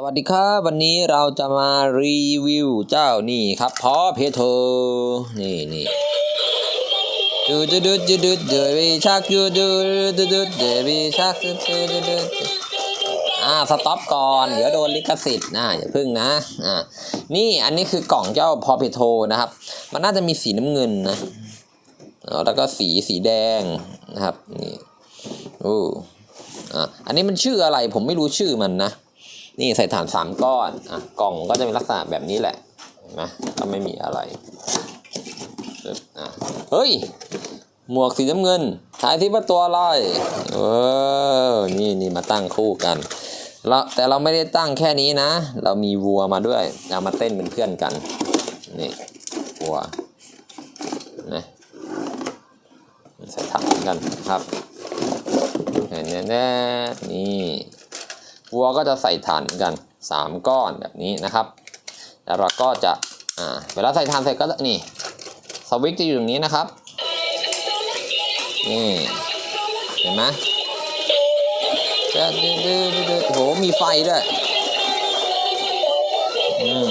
สวัสดีครับ วันนี้เราจะมารีวิวเจ้านี่ครับพอเพโทอนี่นี่ดูดูดูดูดูดูวิชักดูดูดูดูดูวิชักดูดูดูดูอ่าสต็อปก่อนเดี๋ยวโดนลิขสิทธิ์นะอย่าพึ่งนะอ่านี่อันนี้คือกล่องเจ้าพอเพโทนะครับ มันน่าจะมีสีน้ำเงินนะแล้วก็สีสีแดงนะครับนี่โอ้อ่าอันนี้มันชื่ออะไรผมไม่รู้ชื่อมันนะ นี่ใส่ฐานสามก้อนอะกล่องก็จะเป็นลักษณะแบบนี้แหละเห็นไหมก็ไม่มีอะไรอะเฮ้ย หมวกสีน้ำเงินทายที่ว่าตัวอะไรเออนี่นี่มาตั้งคู่กันเราแต่เราไม่ได้ตั้งแค่นี้นะ เรามีวัวมาด้วยเอามาเต้นเป็นเพื่อนกัน นี่วัวนะใส่ถังกันครับแน่แน่ๆนี่ วัวก็จะใส่ถ่านเหมือนกัน 3 ก้อนแบบนี้นะครับ แล้วเราก็จะอ่าเวลาใส่ถ่านเสร็จก็นี่สวิตช์จะอยู่ตรงนี้นะครับนี่เห็นไหมจะดื้อดื้อโหมีไฟด้วยอืม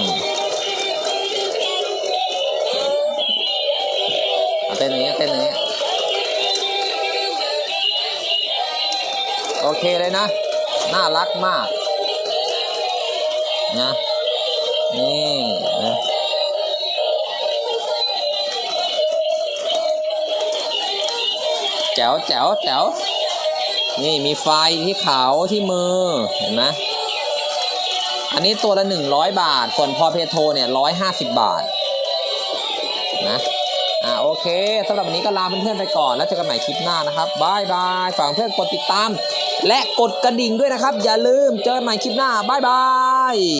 เต้นอย่างนี้ยเต้นอย่างนี้ยโอเคเลยนะ น่ารักมากนะนี่นะแจ๋วแจ๋วแจ๋วนี่มีไฟที่เขาที่มือเห็นไหมอันนี้ตัวละ 100 บาทส่วนพอเพโทเนี่ย 150 บาทนะอ่าโอ เคสำหรับวันนี้ก็ลาเพื่อนๆไปก่อน แล้วเจอกันใหม่คลิปหน้านะครับบายบายฝากเพื่อนกดติดตาม และกดกระดิ่งด้วยนะครับ อย่าลืมเจอกันใหม่คลิปหน้าบายบาย